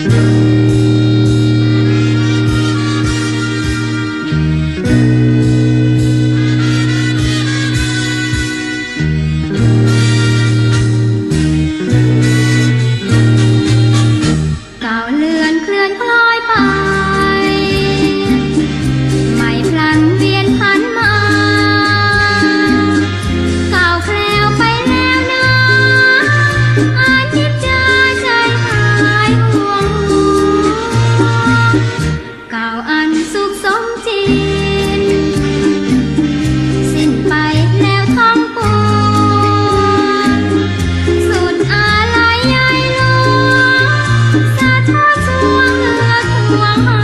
เก่าเลือนเคลื่อนคล้อยไป Allah